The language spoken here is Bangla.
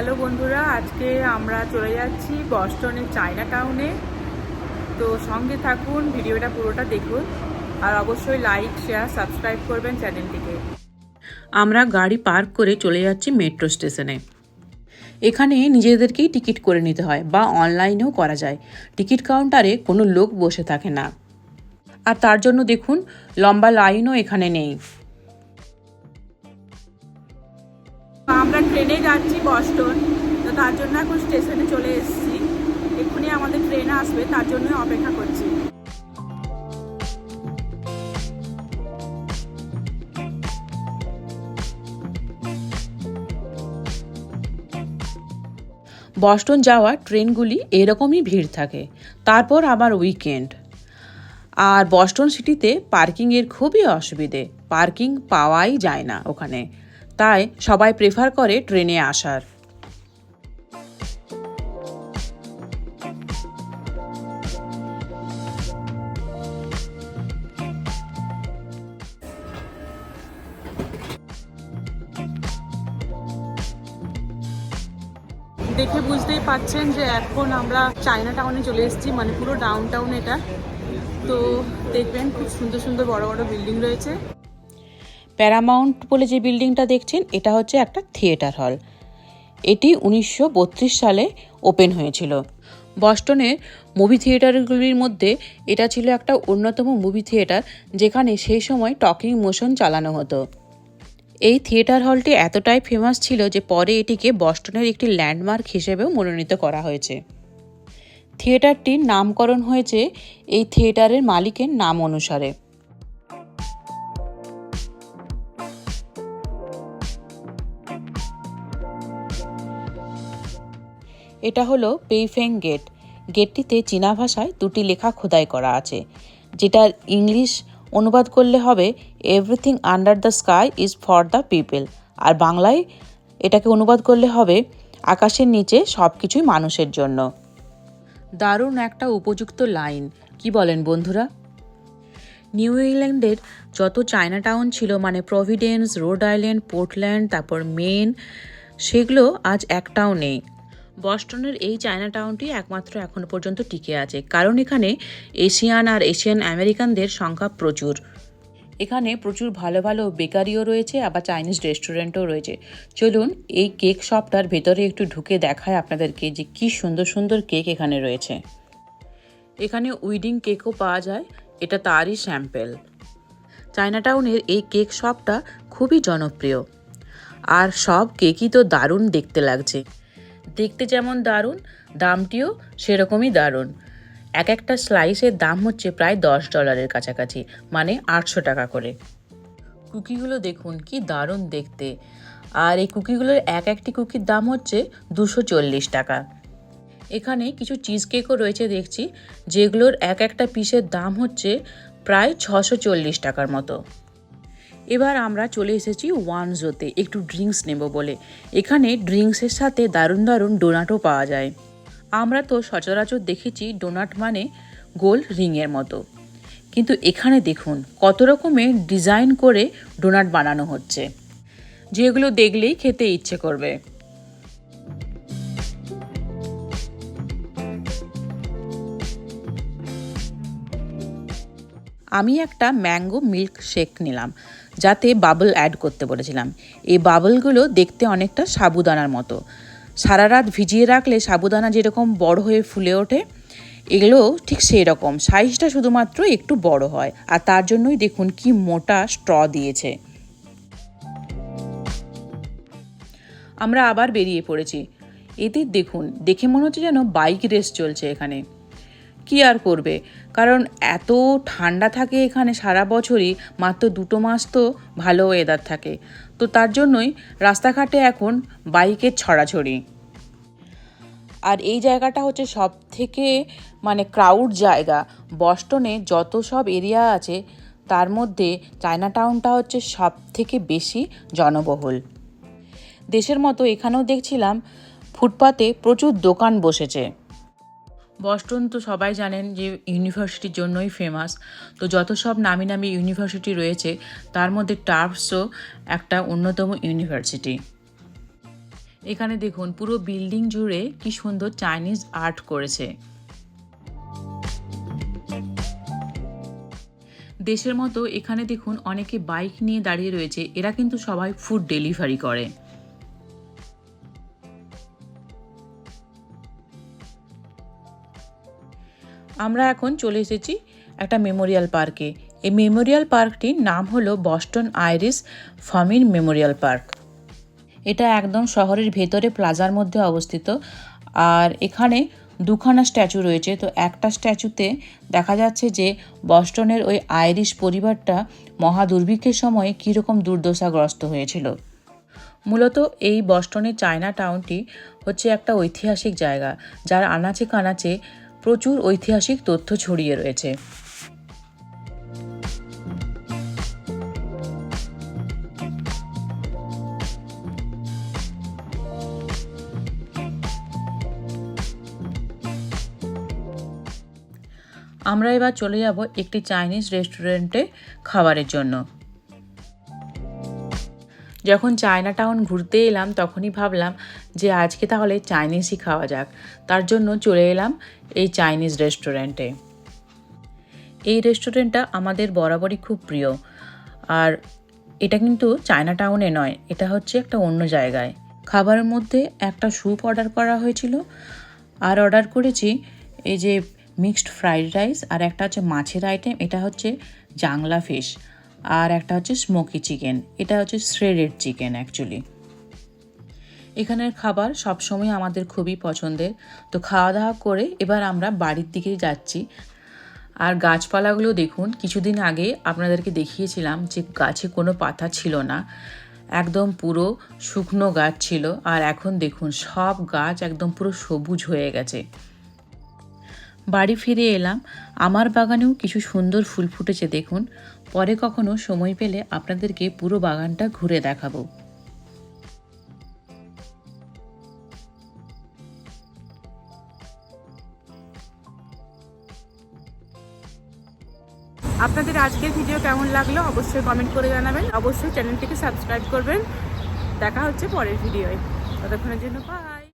হ্যালো বন্ধুরা, আজকে আমরা চলে যাচ্ছি বস্টনের চায়না টাউনে তো সঙ্গে থাকুন, ভিডিওটা পুরোটা দেখুন। আর অবশ্যই লাইক শেয়ার সাবস্ক্রাইব করবেন চ্যানেলটিকে। আমরা গাড়ি পার্ক করে চলে যাচ্ছি মেট্রো স্টেশনে এখানে নিজেদেরকেই টিকিট করে নিতে হয় বা অনলাইনেও করা যায়। টিকিট কাউন্টারে কোনো লোক বসে থাকে না। আর তার জন্য দেখুন, লম্বা লাইনও এখানে নেই। আমরা ট্রেনে যাচ্ছি বস্টন তো তার জন্য এখন স্টেশনে চলে এসেছি। এক্ষুনি আমাদের ট্রেন আসবে, তার জন্য অপেক্ষা করছি। বস্টন যাওয়ার ট্রেনগুলি এরকমই ভিড় থাকে। তারপর আবার উইকেন্ড আর বস্টন সিটিতে পার্কিংয়ের খুবই অসুবিধে। পার্কিং পাওয়াই যায় না ওখানে। তাই সবাই প্রেফার করে ট্রেনে আসার। দেখে বুঝতেই পাচ্ছেন যে এখন আমরা চায়না টাউনে চলে এসেছি মানে পুরো ডাউন টাউন এটা। তো দেখবেন খুব সুন্দর সুন্দর বড় বড় বিল্ডিং রয়েছে। প্যারামাউন্ট বলে যে বিল্ডিংটা দেখছেন, এটা হচ্ছে একটা থিয়েটার হল। এটি উনিশশো বত্রিশ সালে ওপেন হয়েছিল। বস্টনের মুভি থিয়েটারগুলির মধ্যে এটা ছিল একটা অন্যতম মুভি থিয়েটার, যেখানে সেই সময় টকিং মোশন চালানো হতো। এই থিয়েটার হলটি এতটাই ফেমাস ছিল যে পরে এটিকে বস্টনের একটি ল্যান্ডমার্ক হিসেবেও মনোনীত করা হয়েছে। থিয়েটারটির নামকরণ হয়েছে এই থিয়েটারের মালিকের নাম অনুসারে। এটা হলো পেইফেং গেট। গেটটিতে চীনা ভাষায় দুটি লেখা খোদাই করা আছে যেটার ইংলিশ অনুবাদ করলে হবে everything under the sky is for the people আর বাংলায় এটাকে অনুবাদ করলে হবে, আকাশের নিচে সব কিছুই মানুষের জন্য দারুণ একটা উপযুক্ত লাইন, কি বলেন বন্ধুরা? নিউ ইংল্যান্ডের যত চায়না টাউন ছিল মানে প্রভিডেন্স, রোড আইল্যান্ড, পোর্টল্যান্ড, তারপর মেন সেগুলো আজ একটাও নেই। বস্টনের এই চায়না টাউনটি একমাত্র এখনও পর্যন্ত টিকে আছে। কারণ এখানে এশিয়ান আর এশিয়ান আমেরিকানদের সংখ্যা প্রচুর। এখানে প্রচুর ভালো ভালো বেকারিও রয়েছে, আবার চাইনিজ রেস্টুরেন্টও রয়েছে। চলুন এই কেক শপটার ভেতরে একটু ঢুকে দেখায় আপনাদেরকে যে কি সুন্দর সুন্দর কেক এখানে রয়েছে। এখানে উইডিং কেকও পাওয়া যায়, এটা তারই স্যাম্পেল। চায়না টাউনের এই কেক শপটা খুবই জনপ্রিয়। আর সব কেকই তো দারুণ দেখতে লাগছে। দেখতে যেমন দারুণ, দামটিও সেরকমই দারুণ। এক একটা স্লাইসের দাম হচ্ছে প্রায় দশ ডলারের কাছাকাছি মানে আটশো টাকা করে। কুকিগুলো দেখুন, কি দারুণ দেখতে। আর এই কুকিগুলোর এক একটি কুকির দাম হচ্ছে দুশো চল্লিশ টাকা। এখানে কিছু চিজ কেকও রয়েছে দেখছি, যেগুলোর এক একটা পিসের দাম হচ্ছে প্রায় ছশো চল্লিশ টাকার মতো। এবার আমরা চলে এসেছি ওয়ান জোতে একটু ড্রিঙ্কস নেব বলে। এখানে ড্রিঙ্কসের সাথে দারুণ দারুণ ডোনাটও পাওয়া যায়। আমরা তো সচরাচর দেখেছি ডোনাট মানে গোল রিংয়ের মতো। কিন্তু এখানে দেখুন, কত রকমের ডিজাইন করে ডোনাট বানানো হচ্ছে। যেগুলো দেখলেই খেতে ইচ্ছে করবে। আমি একটা ম্যাঙ্গো মিল্ক শেক নিলাম। যাতে বাবল অ্যাড করতে বলেছিলাম। এই বাবলগুলো দেখতে অনেকটা সাবুদানার মতো। সারা রাত ভিজিয়ে রাখলে সাবুদানা যেরকম বড় হয়ে ফুলে ওঠে, এগুলো ঠিক সেই রকম সাইজটা শুধুমাত্র একটু বড় হয়। আর তার জন্যই দেখুন কি মোটা স্ট্র দিয়েছে। আমরা আবার বেরিয়ে পড়েছি। এতে দেখুন, দেখে মনে হচ্ছে যেন বাইক রেস চলছে এখানে। কি আর করবে? কারণ এত ঠান্ডা থাকে এখানে সারা বছরই, মাত্র দুটো মাস তো ভালো ওয়েদার থাকে। তো তার জন্যই রাস্তাঘাটে এখন বাইকের ছড়াছড়ি। আর এই জায়গাটা হচ্ছে সব থেকে মানে ক্রাউড জায়গা। বস্টনে যত সব এরিয়া আছে, তার মধ্যে চায়না টাউনটা হচ্ছে সব থেকে বেশি জনবহুল। দেশের মতো এখানেও দেখছিলাম, ফুটপাতে প্রচুর দোকান বসেছে। বস্টন তো সবাই জানেন যে ইউনিভার্সিটির জন্যই ফেমাস তো যত সব নামি নামি ইউনিভার্সিটি রয়েছে, তার মধ্যে টার্ফসও একটা অন্যতম ইউনিভার্সিটি। এখানে দেখুন, পুরো বিল্ডিং জুড়ে কি সুন্দর চাইনিজ আর্ট করেছে। দেশের মতো এখানে দেখুন, অনেকে বাইক নিয়ে দাঁড়িয়ে রয়েছে। এরা কিন্তু সবাই ফুড ডেলিভারি করে। আমরা এখন চলে এসেছি একটা মেমোরিয়াল পার্কে। এই মেমোরিয়াল পার্কটির নাম হলো Boston Irish famine memorial park. এটা একদম শহরের ভেতরে প্লাজার মধ্যে অবস্থিত। আর এখানে দুখানা স্ট্যাচু রয়েছে। তো একটা স্ট্যাচুতে দেখা যাচ্ছে যে বস্টনের ওই আইরিশ পরিবারটা মহা দুর্ভিক্ষের সময়ে কীরকম দুর্দশাগ্রস্ত হয়েছিল। মূলত এই বস্টনের চায়না টাউনটি হচ্ছে একটা ঐতিহাসিক জায়গা, যার আনাচে কানাচে প্রচুর ঐতিহাসিক তথ্য ছড়িয়ে রয়েছে। আমরা এবার চলে যাব একটি চাইনিজ রেস্টুরেন্টে খাবারের জন্য। যখন চায়না টাউন ঘুরতে এলাম, তখনই ভাবলাম যে আজকে তাহলে চাইনিজই খাওয়া যাক। তার জন্য চলে এলাম এই চাইনিজ রেস্টুরেন্টে। এই রেস্টুরেন্টটা আমাদের বরাবরই খুব প্রিয়। আর এটা কিন্তু চায়না টাউনে নয়, এটা হচ্ছে একটা অন্য জায়গায়। খাবারের মধ্যে একটা স্যুপ অর্ডার করা হয়েছিল। আর অর্ডার করেছি এই যে মিক্সড ফ্রাইড রাইস আর একটা হচ্ছে মাছের আইটেম, এটা হচ্ছে জাংলা ফিশ। আর একটা হচ্ছে স্মোকি চিকেন এটা হচ্ছে শ্রেডেড চিকেন অ্যাকচুয়ালি এখানের খাবার সবসময় আমাদের খুবই পছন্দের। তো খাওয়া দাওয়া করে এবার আমরা বাড়ির দিকে যাচ্ছি। আর গাছপালাগুলো দেখুন, কিছুদিন আগে আপনাদেরকে দেখিয়েছিলাম যে গাছে কোনো পাতা ছিল না। একদম পুরো শুকনো গাছ ছিল। আর এখন দেখুন, সব গাছ একদম পুরো সবুজ হয়ে গেছে। বাড়ি ফিরে এলাম। আমার বাগানেও কিছু সুন্দর ফুল ফুটেছে, দেখুন। পরে কখনো সময় পেলে আপনাদেরকে পুরো বাগানটা ঘুরে দেখাবো। আপনাদের আজকের ভিডিও কেমন লাগল অবশ্যই কমেন্ট করে জানাবেন। অবশ্যই চ্যানেলটিকে সাবস্ক্রাইব করবেন। দেখা হচ্ছে পরের ভিডিওয়। ততক্ষণের জন্য বাই